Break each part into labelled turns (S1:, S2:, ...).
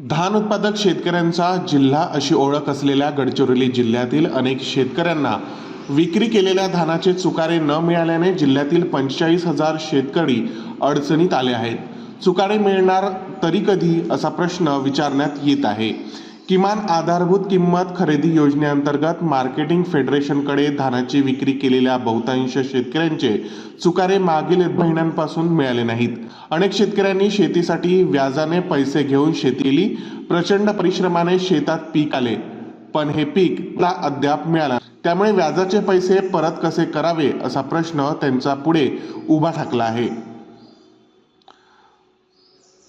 S1: धान उत्पादक शेतकऱ्यांचा जिल्हा अशी ओळख असलेल्या गडचिरोली जिल्ह्यातील अनेक शेतकऱ्यांना विक्री केलेल्या धानाचे चुकारे न मिळाल्याने जिल्ह्यातील पंचेचाळीस हजार शेतकरी अडचणीत आले आहेत. चुकारे मिळणार तरी कधी? असा प्रश्न विचारण्यात येत आहे. किमान आधारभूत किंमत खरेदी योजनेअंतर्गत मार्केटिंग फेडरेशनकडे धानाची विक्री केलेल्या बहुतांश शेतकऱ्यांचे चुकारे मागील महिन्यांपासून मिळाले नाहीत. अनेक शेतकऱ्यांनी शेतीसाठी व्याजाने पैसे घेऊन शेती केली प्रचंड परिश्रमाने शेतात पीक आले. पण हे पीक अद्याप मिळाला त्यामुळे व्याजाचे पैसे परत कसे करावे असा प्रश्न त्यांचा पुढे उभा ठाकला आहे.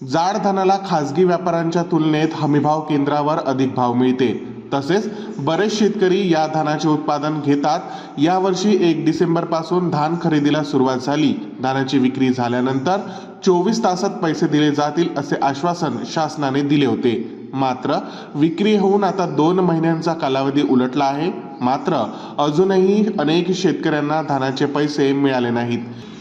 S1: जाड धनाला खासगी व्यापाऱ्यांच्या तुलनेत हमीभाव केंद्रावर अधिक भाव मिळते. तसेच बरेच शेतकरी या धानाचे उत्पादन घेतात. यावर्षी एक डिसेंबरपासून धान खरेदीला सुरुवात झाली. धानाची विक्री झाल्यानंतर चोवीस तासात पैसे दिले जातील असे आश्वासन शासनाने दिले होते. मात्र विक्री होऊन आता दोन महिन्यांचा कालावधी उलटला आहे. मात्र अजूनही अनेक शेतकऱ्यांना धानाचे पैसे मिळाले नाहीत.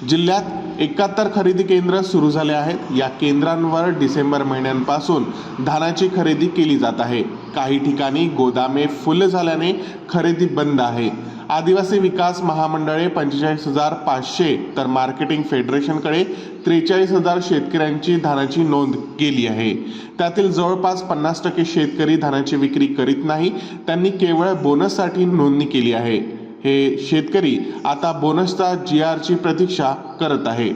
S1: जिल्ह्यात एकाहत्तर खरेदी केंद्र सुरू झाले आहेत. या केंद्रांवर डिसेंबर महिन्यांपासून धानाची खरेदी केली जात आहे. काही ठिकाणी गोदामे फुल झाल्याने खरेदी बंद आहे. आदिवासी विकास महामंडळे पंचेचाळीस हजार पाचशे तर मार्केटिंग फेडरेशनकडे त्रेचाळीस हजार शेतकऱ्यांची धानाची नोंद केली आहे. त्यातील जवळपास पन्नास टक्के शेतकरी धानाची विक्री करीत नाही त्यांनी केवळ बोनससाठी नोंदणी केली आहे. हे शेतकरी आता बोनसचा जी आरची प्रतीक्षा करत आहे.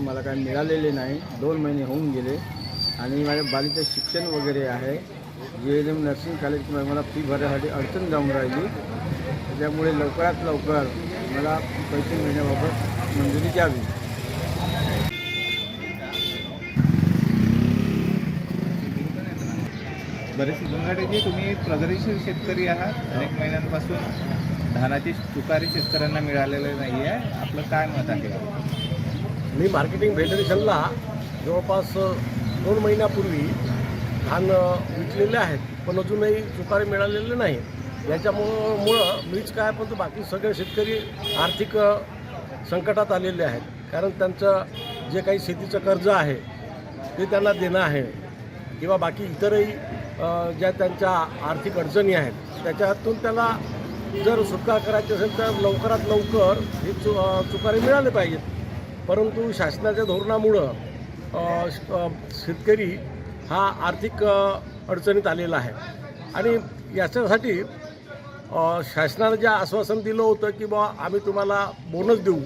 S2: मला काय मिळालेले नाही. दोन महिने होऊन गेले आणि माझ्या बालीचं शिक्षण वगैरे आहे. जे एन एम नर्सिंग कॉलेजमध्ये मला फी भरण्यासाठी अडचण जाऊन राहिली. त्याच्यामुळे लवकरात लवकर मला पैसे मिळण्याबाबत मंजुरी द्यावी.
S3: बरेच गंगाडेजी तुम्ही प्रगतीशील शेतकरी आहात. अनेक महिन्यांपासून धानाची तुकारी शेतकऱ्यांना मिळालेले नाही आहे आपलं काय मत आहे?
S4: मी मार्केटिंग फेडरेशनला जवळपास दोन महिन्यापूर्वी धान विकलेले आहेत. पण अजूनही चुकारे मिळालेले नाही याच्यामुळं मुळं मीच काय पण तो बाकी सगळे शेतकरी आर्थिक संकटात आलेले आहेत. कारण त्यांचं जे काही शेतीचं कर्ज आहे ते त्यांना देणं आहे. किंवा बाकी इतरही ज्या त्यांच्या आर्थिक अडचणी आहेत त्याच्यातून त्याला जर सुटका करायची असेल तर लवकरात लवकर हे चु चुकारे मिळाले पाहिजेत. परंतु शासनाच्या धोरणामुळं श- शेतकरी हा आर्थिक अडचणीत आलेला आहे. आणि याच्यासाठी शासनानं जे आश्वासन दिलं होतं की बा आम्ही तुम्हाला बोनस देऊ.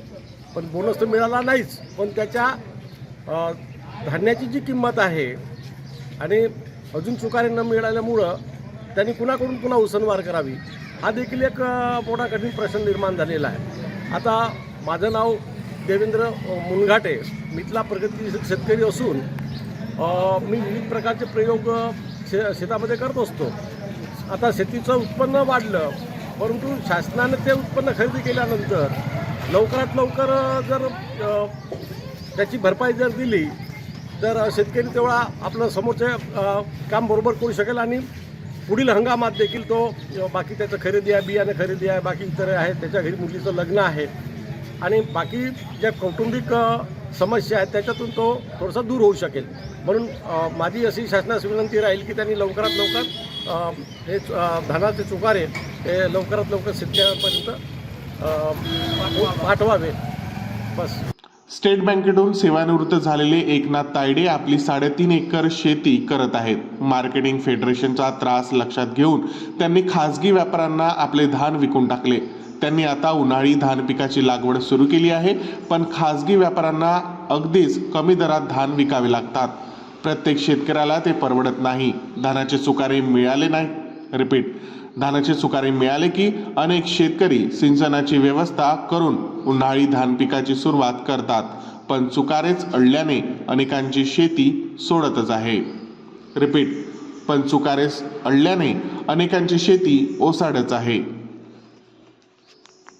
S4: पण बोनस तर मिळाला नाहीच. पण त्याच्या धान्याची जी किंमत आहे आणि अजून चुकारे न मिळाल्यामुळं त्यांनी कुणाकडून पुन्हा उसनवार करावी हा देखील एक मोठा कठीण प्रश्न निर्माण झालेला आहे. आता माझं नाव देवेंद्र मुनघाटे. मिथला प्रगती शेतकरी असून मी विविध प्रकारचे प्रयोग शे शेतामध्ये करत असतो. आता शेतीचं उत्पन्न वाढलं परंतु शासनानं ते उत्पन्न खरेदी केल्यानंतर लवकरात लवकर जर त्याची भरपाई जर दिली तर शेतकरी तेवढा आपलं समोरचे काम बरोबर करू शकेल आणि पुढील हंगामात देखील तो बाकी त्याचं खरेदी आहे बियाणं खरेदी आहे बाकी इतर आहे त्याच्या घरी मुलीचं लग्न आहे. आणि बाकी ज्या कौटुंबिक समस्या आहेत त्याच्यातून तो थोडासा दूर होऊ शकेल. म्हणून माझी अशी शासनास विनंती राहील की त्यांनी लवकरात लवकर हे चु- धानाचे चुकारे हे लवकरात लवकर शेतकऱ्यांपर्यंत पाठवावे. बस.
S1: स्टेट बँकेतून सेवानिवृत्त झालेले एकनाथ तायडे आपली साडेतीन एकर शेती करत आहेत. मार्केटिंग फेडरेशनचा त्रास लक्षात घेऊन त्यांनी खासगी व्यापाऱ्यांना आपले धान विकून टाकले. त्यांनी आता उन्हाळी धान पिकाची लागवड सुरू केली आहे पण खासगी व्यापाऱ्यांना अगदीच कमी दरात धान विकावे लागतात. प्रत्येक शेतकऱ्याला ते परवडत नाही. धानाचे चुकारे मिळाले नाही. रिपीट धानाचे चुकारे मिळाले की अनेक शेतकरी सिंचनाची व्यवस्था करून उन्हाळी धान पिकाची सुरुवात करतात पण चुकारेच अडल्याने अनेकांची शेती सोडतच आहे. रिपीट पण चुकारेस अडल्याने अनेकांची शेती ओसाडच आहे.